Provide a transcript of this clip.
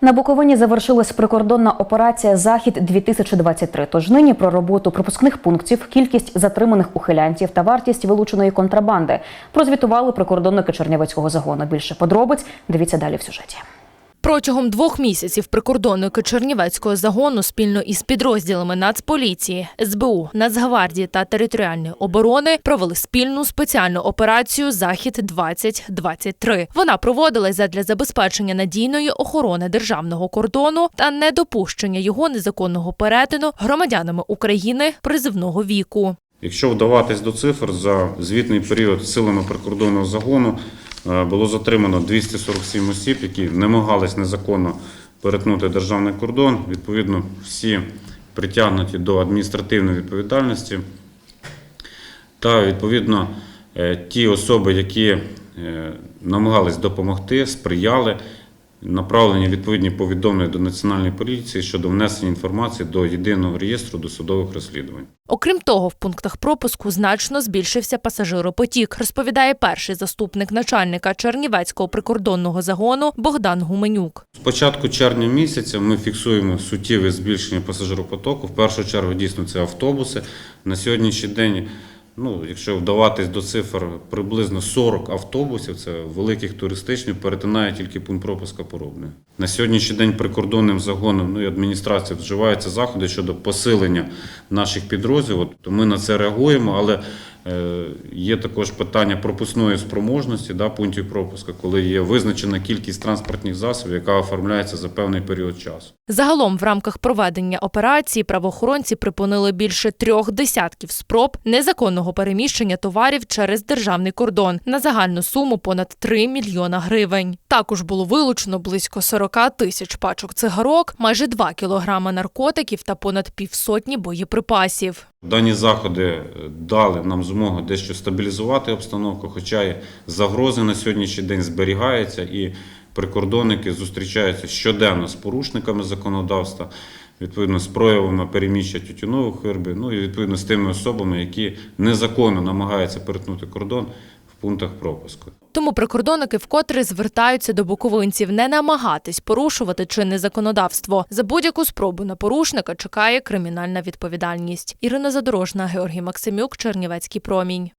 На Буковині завершилась прикордонна операція Захід 2023 Тож нині про роботу пропускних пунктів, кількість затриманих ухилянтів та вартість вилученої контрабанди прозвітували прикордонники Чернівецького загону. Більше подробиць дивіться далі в сюжеті. Протягом двох місяців прикордонники Чернівецького загону спільно із підрозділами Нацполіції, СБУ, Нацгвардії та територіальної оборони провели спільну спеціальну операцію Захід 2023 Вона проводилась задля забезпечення надійної охорони державного кордону та недопущення його незаконного перетину громадянами України призивного віку. Якщо вдаватись до цифр, за звітний період силами прикордонного загону було затримано 247 осіб, які намагались незаконно перетнути державний кордон. Відповідно, всі притягнуті до адміністративної відповідальності. Та відповідно е, ті особи, які е, намагались допомогти, сприяли. Направлені відповідні повідомлення до Національної поліції щодо внесення інформації до єдиного реєстру досудових розслідувань. Окрім того, в пунктах пропуску значно збільшився пасажиропотік, розповідає перший заступник начальника Чернівецького прикордонного загону Богдан Гуменюк. З початку червня місяця ми фіксуємо суттєве збільшення пасажиропотоку. В першу чергу дійсно це автобуси. На сьогоднішній день, ну, якщо вдаватись до цифр, приблизно 40 автобусів, це великих туристичних, перетинає тільки пункт пропуска Поробне. На сьогоднішній день прикордонним загоном ну, і адміністрацією вживаються заходи щодо посилення наших підрозділів. То ми на це реагуємо, але є також питання пропускної спроможності да, пунктів пропуска, коли є визначена кількість транспортних засобів, яка оформляється за певний період часу. Загалом, в рамках проведення операції правоохоронці припинили більше трьох десятків спроб незаконного переміщення товарів через державний кордон на загальну суму понад 3 мільйона гривень. Також було вилучено близько 40 тисяч пачок цигарок, майже 2 кілограми наркотиків та понад півсотні боєприпасів. Дані заходи е, дали нам змогу дещо стабілізувати обстановку, хоча і загрози на сьогоднішній день зберігаються, і прикордонники зустрічаються щоденно з порушниками законодавства, відповідно з проявами переміщення тютюнових виробів, ну і відповідно з тими особами, які незаконно намагаються перетнути кордон пунктах пропуску. Тому прикордонники вкотре звертаються до буковинців не намагатись порушувати чинне законодавство. За будь-яку спробу на порушника чекає кримінальна відповідальність. Ірина Задорожна, Георгій Максимюк, Чернівецький промінь.